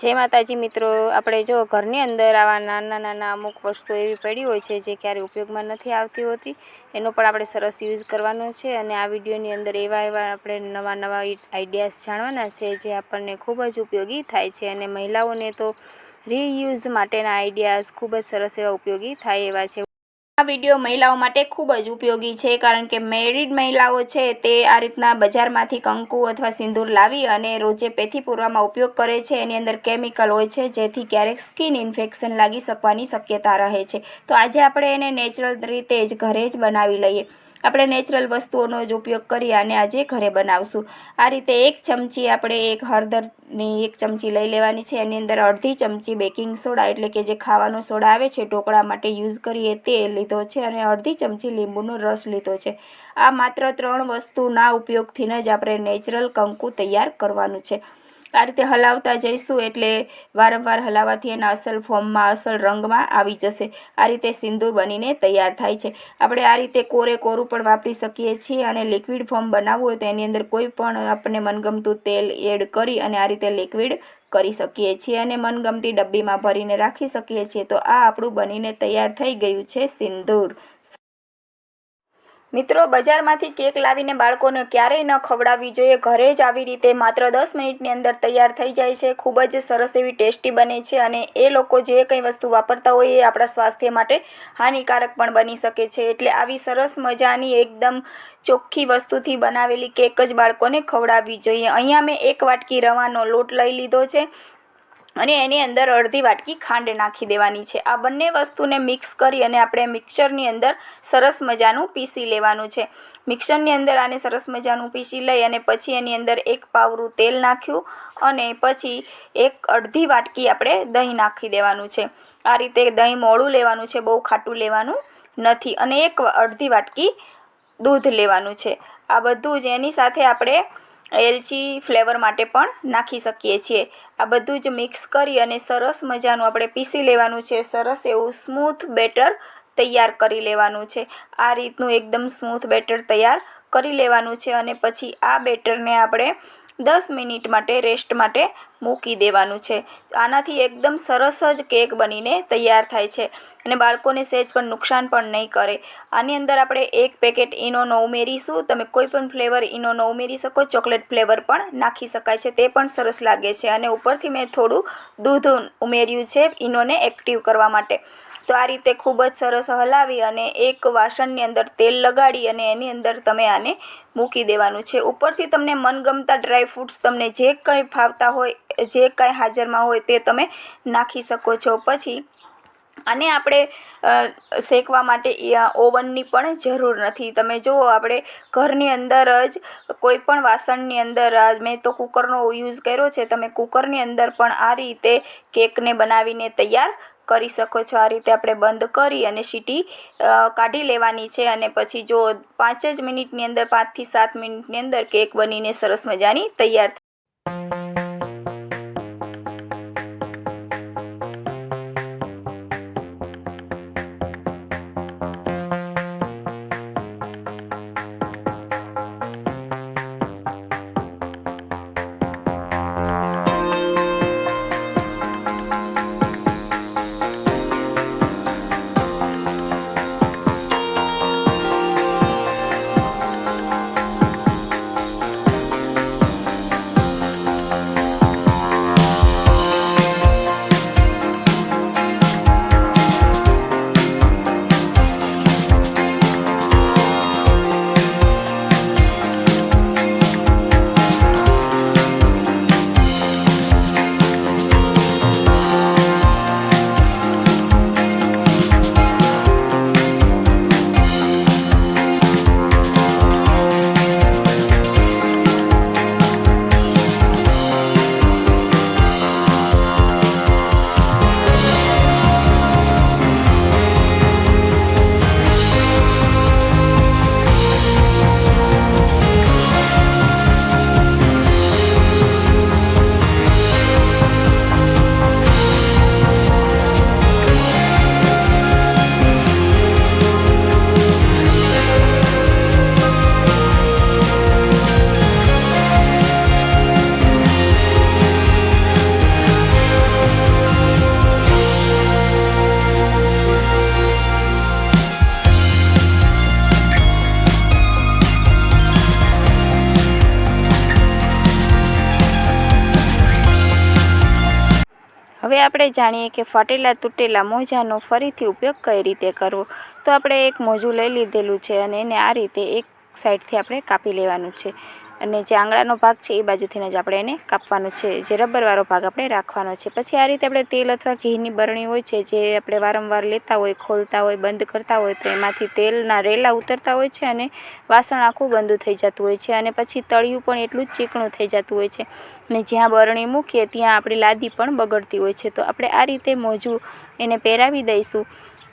જય માતાજી મિત્રો, આપણે જો ઘરની અંદર આવા નાના નાના અમુક વસ્તુ એવી પડી હોય છે જે ક્યારેય ઉપયોગમાં નથી આવતી હોતી, એનો પણ આપણે સરસ યુઝ કરવાનો છે અને આ વિડીયોની અંદર એવા એવા આપણે નવા નવા આઈડિયાઝ જાણવાના છે જે આપણને ખૂબ જ ઉપયોગી થાય છે અને મહિલાઓને તો રીયુઝ માટેના આઈડિયાઝ ખૂબ જ સરસ એવા ઉપયોગી થાય એવા છે. આ વીડિયો મહિલાઓ માટે ખૂબ જ ઉપયોગી છે, કારણ કે મેરિડ મહિલાઓ છે તે આ રીતના બજારમાંથી કંકુ અથવા સિંદૂર લાવી અને રોજે પેથી પૂરવામાં ઉપયોગ કરે છે. એની અંદર કેમિકલ હોય છે, જેથી ક્યારેક સ્કિન ઇન્ફેક્શન લાગી શકવાની શક્યતા રહે છે. તો આજે આપણે એને નેચરલ રીતે જ ઘરે જ બનાવી લઈએ. આપણે નેચરલ વસ્તુઓનો જ ઉપયોગ કરી અને આજે ઘરે બનાવશું. આ રીતે એક ચમચી આપણે એક હળદરની એક ચમચી લઈ લેવાની છે. એની અંદર અડધી ચમચી બેકિંગ સોડા એટલે કે જે ખાવાનો સોડા આવે છે, ઢોકળા માટે યુઝ કરીએ તે લીધો છે અને અડધી ચમચી લીંબુનો રસ લીધો છે. આ માત્ર ત્રણ વસ્તુના ઉપયોગથી જ આપણે નેચરલ કંકુ તૈયાર કરવાનું છે. આ રીતે હલાવતા જઈશું એટલે વારંવાર હલાવવાથી એના અસલ ફોર્મમાં, અસલ રંગમાં આવી જશે. આ રીતે સિંદૂર બનીને તૈયાર થાય છે. આપણે આ રીતે કોરે કોરું પણ વાપરી શકીએ છીએ અને લિક્વિડ ફોર્મ બનાવવું હોય તો એની અંદર કોઈ પણ આપણને મનગમતું તેલ એડ કરી અને આ રીતે લિક્વિડ કરી શકીએ છીએ અને મનગમતી ડબ્બીમાં ભરીને રાખી શકીએ છીએ. તો આ આપણું બનીને તૈયાર થઈ ગયું છે સિંદૂર. મિત્રો, બજારમાંથી કેક લાવીને બાળકોને ક્યારેય ન ખવડાવવી જોઈએ. ઘરે જ આવી રીતે માત્ર દસ મિનિટની અંદર તૈયાર થઈ જાય છે. ખૂબ જ સરસ એવી ટેસ્ટી બને છે અને એ લોકો જે કંઈ વસ્તુ વાપરતા હોય એ આપણા સ્વાસ્થ્ય માટે હાનિકારક પણ બની શકે છે. એટલે આવી સરસ મજાની એકદમ ચોખ્ખી વસ્તુથી બનાવેલી કેક જ બાળકોને ખવડાવવી જોઈએ. અહીંયા મેં એક વાટકી રવાનો લોટ લઈ લીધો છે. અને એની અંદર અડધી વાટકી ખાંડ નાખી દેવાની છે. આ બંને વસ્તુને મિક્સ કરી અને આપણે મિક્સરની અંદર સરસ મજાનું પીસી લેવાનું છે. મિક્સરની અંદર આને સરસ મજાનું પીસી લઈ અને પછી એની અંદર એક પાવરું તેલ નાખ્યું અને પછી એક અડધી વાટકી આપણે દહીં નાખી દેવાનું છે. આ રીતે દહીં મોળું લેવાનું છે, બહુ ખાટું લેવાનું નથી અને એક અડધી વાટકી દૂધ લેવાનું છે. આ બધું જ એની સાથે આપણે એલચી ફ્લેવર માટે પણ નાખી શકીએ છીએ. આ બધું જ મિક્સ કરી અને સરસ મજાનું આપણે પીસી લેવાનું છે. સરસ એવું સ્મૂથ બેટર તૈયાર કરી લેવાનું છે. આ રીતનું એકદમ સ્મૂથ બેટર તૈયાર કરી લેવાનું છે અને પછી આ બેટરને આપણે દસ મિનિટ માટે રેસ્ટ માટે મૂકી દેવાનું છે. આનાથી એકદમ સરસ જ કેક બનીને તૈયાર થાય છે અને બાળકોને સહેજ પણ નુકસાન પણ નહીં કરે. આની અંદર આપણે એક પેકેટ ઇનોનો ઉમેરીશું. તમે કોઈ પણ ફ્લેવર ઇનોનો ઉમેરી શકો ચોકલેટ ફ્લેવર પણ નાખી શકાય છે. તે પણ સરસ લાગે છે અને ઉપરથી મેં થોડું દૂધ ઉમેર્યું છે ઈનોને એક્ટિવ કરવા માટે. તો આ રીતે ખૂબ જ સરસ હલાવી અને એક વાસણની અંદર તેલ લગાડી અને એની અંદર તમે આને મૂકી દેવાનું છે. ઉપરથી તમને મનગમતા ડ્રાય ફ્રૂટ્સ તમને જે કંઈ ફાવતા હોય, જે કાંઈ હાજરમાં હોય તે તમે નાખી શકો છો. પછી આને આપણે શેકવા માટે ઓવનની પણ જરૂર નથી. તમે જુઓ, આપણે ઘરની અંદર જ કોઈ પણ વાસણની અંદર મેં તો કૂકરનો યુઝ કર્યો છે, તમે કૂકરની અંદર પણ આ રીતે કેકને બનાવીને તૈયાર કરી શકો છો. આ રીતે આપણે બંધ કરી અને સીટી કાઢી લેવાની છે અને પછી જો પાંચ જ મિનિટની અંદર પાંચથી સાત મિનિટની અંદર કેક બનીને સરસ મજાની તૈયાર આપણે જાણીએ કે ફાટેલા તૂટેલા મોજાનો ફરીથી ઉપયોગ કઈ રીતે કરવો? તો આપણે એક મોજું લઈ લીધેલું છે અને એને આ રીતે એક સાઈડથી આપણે કાપી લેવાનું છે. અને જે આંગળાનો ભાગ છે એ બાજુથી જ આપણે એને કાપવાનો છે. જે રબરવાળો ભાગ આપણે રાખવાનો છે. પછી આ રીતે આપણે તેલ અથવા ઘીની બરણી હોય છે, જે આપણે વારંવાર લેતા હોય, ખોલતા હોય, બંધ કરતા હોય, તો એમાંથી તેલના રેલા ઉતરતા હોય છે અને વાસણ આખું ગંદુ થઈ જતું હોય છે અને પછી તળિયું પણ એટલું જ ચીકણું થઈ જતું હોય છે. અને જ્યાં બરણી મૂકીએ, ત્યાં આપણી લાદી પણ બગડતી હોય છે. તો આપણે આ રીતે મોજું એને પહેરાવી દઈશું.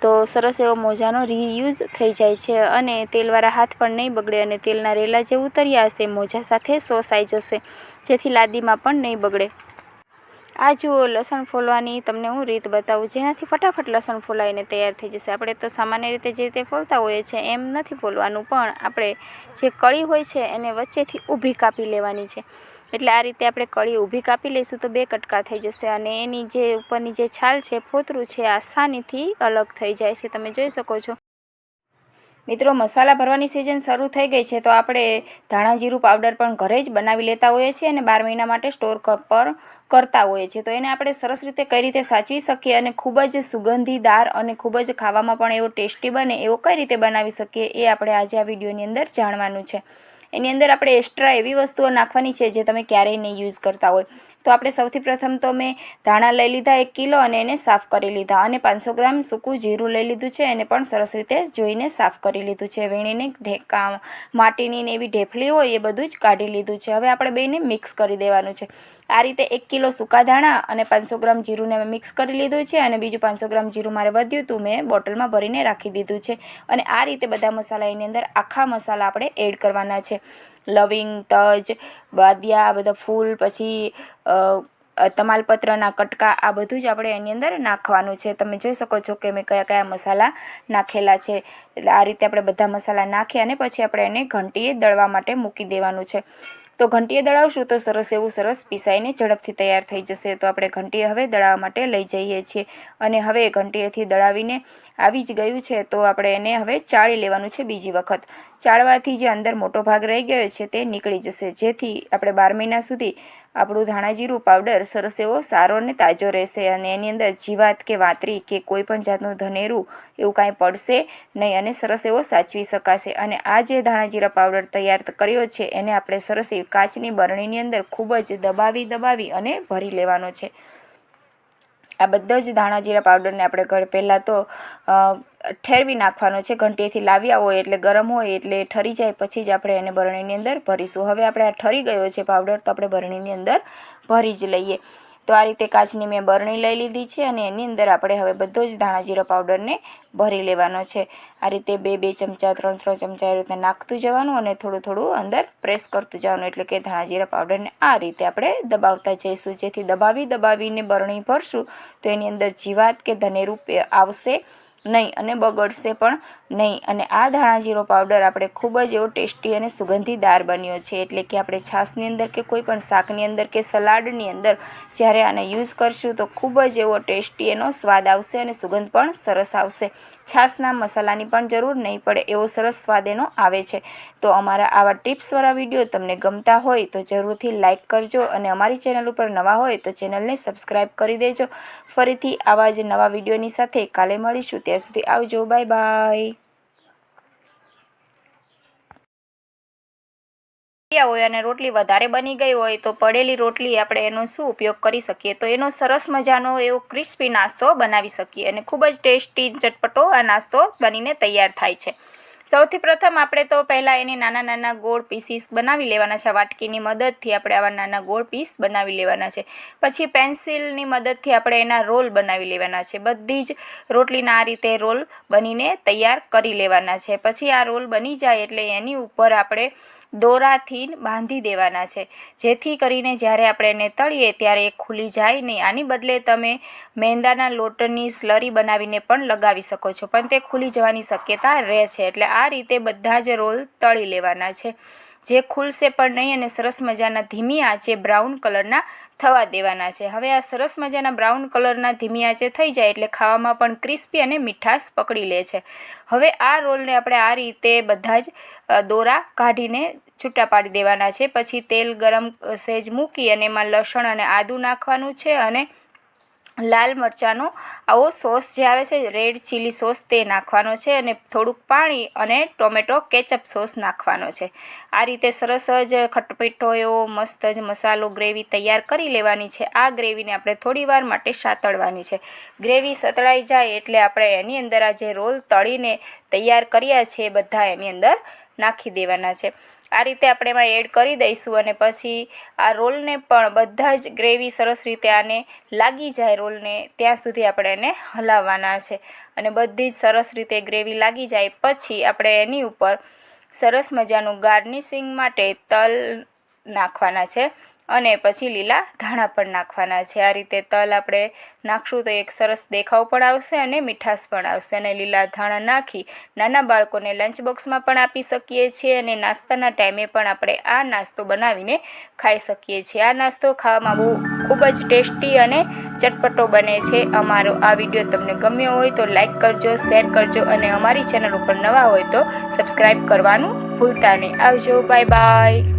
તો સરસ એવો મોજાનો રીયુઝ થઈ જાય છે અને તેલવાળા હાથ પણ નહીં બગડે અને તેલના રેલા જે ઉતર્યા હશે મોજા સાથે સોસાઈ જશે, જેથી લાદીમાં પણ નહીં બગડે. આ જુઓ લસણ ફોલવાની, તમને હું રીત બતાવું, જેનાથી ફટાફટ લસણ ફોલાઈને તૈયાર થઈ જશે. આપણે તો સામાન્ય રીતે જે રીતે ફોલતા હોઈએ છીએ એમ નથી ફોલવાનું, પણ આપણે જે કળી હોય છે એને વચ્ચેથી ઊભી કાપી લેવાની છે. એટલે આ રીતે આપણે કળી ઊભી કાપી લઈશું તો બે કટકા થઈ જશે અને એની જે ઉપરની જે છાલ છે, ફોતરું છે આસાનીથી અલગ થઈ જાય છે. તમે જોઈ શકો છો. મિત્રો, મસાલા ભરવાની સિઝન શરૂ થઈ ગઈ છે તો આપણે ધાણા જીરું પાવડર પણ ઘરે જ બનાવી લેતા હોઈએ છીએ અને બાર મહિના માટે સ્ટોર પર કરતા હોઈએ છીએ. તો એને આપણે સરસ રીતે કઈ રીતે સાચવી શકીએ અને ખૂબ જ સુગંધીદાર અને ખૂબ જ ખાવામાં પણ એવો ટેસ્ટી બને એવો કઈ રીતે બનાવી શકીએ એ આપણે આજે આ વિડીયોની અંદર જાણવાનું છે. એની અંદર આપણે એક્સ્ટ્રા એવી વસ્તુઓ નાખવાની છે જે તમે ક્યારેય નહીં યુઝ કરતા હોય. તો આપણે સૌથી પ્રથમ તો મેં ધાણા લઈ લીધા એક કિલો અને એને સાફ કરી લીધા. અને પાંચસો ગ્રામ સૂકું જીરું લઈ લીધું છે. એને પણ સરસ રીતે જોઈને સાફ કરી લીધું છે. વીણીને ઢેકા, માટીની ને એવી ઢેફલી હોય એ બધું જ કાઢી લીધું છે. હવે આપણે બેને મિક્સ કરી દેવાનું છે. આ રીતે એક કિલો સૂકા ધાણા અને પાંચસો ગ્રામ જીરુંને મેં મિક્સ કરી લીધું છે. અને બીજું પાંચસો ગ્રામ જીરું મારે વધ્યું હતું, મેં બોટલમાં ભરીને રાખી દીધું છે. અને આ રીતે બધા મસાલા એની અંદર આખા મસાલા આપણે એડ કરવાના છે. લવિંગ, તજ બાદિયા બધા ફૂલ, પછી તમાલપત્રના કટકા, આ બધું જ આપણે એની અંદર નાખવાનું છે. તમે જોઈ શકો છો કે મેં કયા કયા મસાલા નાખેલા છે. એટલે આ રીતે આપણે બધા મસાલા નાખી અને પછી આપણે એને ઘંટીએ દળવા માટે મૂકી દેવાનું છે. તો ઘંટીએ દળાવશું તો સરસ એવું સરસ પીસાઈને ઝડપથી તૈયાર થઈ જશે. તો આપણે ઘંટીએ હવે દળાવવા માટે લઈ જઈએ છીએ. અને હવે ઘંટીએથી દળાવીને આવી જ ગયું છે તો આપણે એને હવે ચાળી લેવાનું છે બીજી વખત. ચાળવાથી જે અંદર મોટો ભાગ રહી ગયો છે તે નીકળી જશે. જેથી આપણે બાર મહિના સુધી આપણું ધાણાજીરું પાવડર સરસ એવો સારો અને તાજો રહેશે અને એની અંદર જીવાત કે વાતરી કે કોઈ પણ જાતનું ધનેરું એવું કાંઈ પડશે નહીં અને સરસ એવો સાચવી શકાશે. અને આ જે ધાણાજીરા પાવડર તૈયાર કર્યો છે એને આપણે સરસ એવી કાચની બરણીની અંદર ખૂબ જ દબાવી દબાવી અને ભરી લેવાનો છે. આ બધા જ ધાણા જીરા પાવડરને આપણે ઘર પહેલાં તો ઠેરવી નાખવાનો છે. ઘંટીએથી લાવ્યા હોય એટલે ગરમ હોય એટલે ઠરી જાય, પછી જ આપણે એને બરણીની અંદર ભરીશું. હવે આપણે આ ઠરી ગયો છે પાવડર, તો આપણે બરણીની અંદર ભરી જ લઈએ. તો આ રીતે કાચની મેં બરણી લઈ લીધી છે અને એની અંદર આપણે હવે બધો જ ધાણા જીરો પાવડરને ભરી લેવાનો છે. આ રીતે બે બે ચમચા, ત્રણ ત્રણ ચમચા એ રીતે નાખતું જવાનું અને થોડું થોડું અંદર પ્રેસ કરતું જવાનું. એટલે કે ધાણા જીરા પાવડરને આ રીતે આપણે દબાવતા જઈશું. જેથી દબાવી, દબાવીને બરણી ભરશું તો એની અંદર જીવાત કે ધનેરું આવશે. નહીં અને બગડશે પણ નહીં. અને આ ધાણા જીરો પાવડર આપણે ખૂબ જ એવો ટેસ્ટી અને સુગંધીદાર બન્યો છે. એટલે કે આપણે છાશની અંદર કે કોઈ પણ શાકની અંદર કે સલાડની અંદર જ્યારે આને યુઝ કરશું તો ખૂબ જ એવો ટેસ્ટી એનો સ્વાદ આવશે અને સુગંધ પણ સરસ આવશે. છાશના મસાલાની પણ જરૂર નહીં પડે એવો સરસ સ્વાદ એનો આવે છે. તો અમારા આવા ટિપ્સવાળા વીડિયો તમને ગમતા હોય તો જરૂરથી લાઇક કરજો અને અમારી ચેનલ ઉપર નવા હોય તો ચેનલને સબસ્ક્રાઈબ કરી દેજો. ફરીથી આવા જ નવા વિડીયોની સાથે કાલે મળીશું. ત્યાં સુધી આવજો. Bye bye. હોય અને રોટલી વધારે બની ગઈ હોય તો પડેલી રોટલી આપણે એનો શું ઉપયોગ કરી શકીએ? તો એનો સરસ મજાનો એવો ક્રિસ્પી નાસ્તો બનાવી શકીએ અને ખૂબ જ ટેસ્ટી ચટપટો આ નાસ્તો બનીને તૈયાર થાય છે. સૌથી પ્રથમ આપણે તો પહેલાં એની નાના નાના ગોળ પીસીસ બનાવી લેવાના છે. વાટકીની મદદથી આપણે આવા નાના ગોળ પીસ બનાવી લેવાના છે. પછી પેન્સિલની મદદથી આપણે એના રોલ બનાવી લેવાના છે. બધી જ રોટલીના આ રીતે રોલ બનીને તૈયાર કરી લેવાના છે. પછી આ રોલ બની જાય એટલે એની ઉપર આપણે દોરાથી બાંધી દેવાના છે. જેથી કરીને જ્યારે આપણે એને તળીએ ત્યારે એ ખુલી જાય નહીં. આની બદલે તમે મેંદાના લોટની સ્લરી બનાવીને પણ લગાવી શકો છો. પણ તે ખુલી જવાની શક્યતા રહે છે. એટલે આ રીતે બધા જ રોલ તળી લેવાના છે. જે ખુલશે પણ નહીં અને સરસ મજાના ધીમી આંચે બ્રાઉન કલરના થવા દેવાના છે. હવે આ સરસ મજાના બ્રાઉન કલરના ધીમી આંચે થઈ જાય એટલે ખાવામાં પણ ક્રિસ્પી અને મીઠાશ પકડી લે છે. હવે આ રોલને આપણે આ રીતે બધા જ દોરા કાઢીને છૂટા પાડી દેવાના છે. પછી તેલ ગરમ સેજ મૂકી અને એમાં લસણ અને આદું નાખવાનું છે અને લાલ મરચાંનો આવો સોસ જે આવે છે, રેડ ચીલી સોસ તે નાખવાનો છે અને થોડુંક પાણી અને ટોમેટો કેચઅપ સોસ નાખવાનો છે. આ રીતે સરસ જ ખટપીઠો એવો મસ્ત જ મસાલો ગ્રેવી તૈયાર કરી લેવાની છે. આ ગ્રેવીને આપણે થોડી વાર માટે સાતળવાની છે. ગ્રેવી સતળાઈ જાય એટલે આપણે એની અંદર આ જે રોલ તળીને તૈયાર કર્યા છે એ બધા એની અંદર નાખી દેવાના છે. આ રીતે આપણે એમાં એડ કરી દઈશું અને પછી આ રોલને પણ બધા જ ગ્રેવી સરસ રીતે આને લાગી જાય રોલને, ત્યાં સુધી આપણે એને હલાવવાના છે. અને બધી જ સરસ રીતે ગ્રેવી લાગી જાય પછી આપણે એની ઉપર સરસ મજાનું ગાર્નિશિંગ માટે તલ નાખવાના છે. અને પછી લીલા ધાણા પણ નાખવાના છે. આ રીતે તલ આપણે નાખશું તો એક સરસ દેખાવ પણ આવશે અને મીઠાશ પણ આવશે. અને લીલા ધાણા નાખી નાના બાળકોને લંચ બોક્સમાં પણ આપી શકીએ છીએ અને નાસ્તાના ટાઈમે પણ આપણે આ નાસ્તો બનાવીને ખાઈ શકીએ છીએ. આ નાસ્તો ખાવામાં બહુ ખૂબ જ ટેસ્ટી અને ચટપટો બને છે. અમારો આ વીડિયો તમને ગમ્યો હોય તો લાઈક કરજો, શેર કરજો અને અમારી ચેનલ ઉપર નવા હોય તો સબસ્ક્રાઈબ કરવાનું ભૂલતા નહીં. આવજો બાય બાય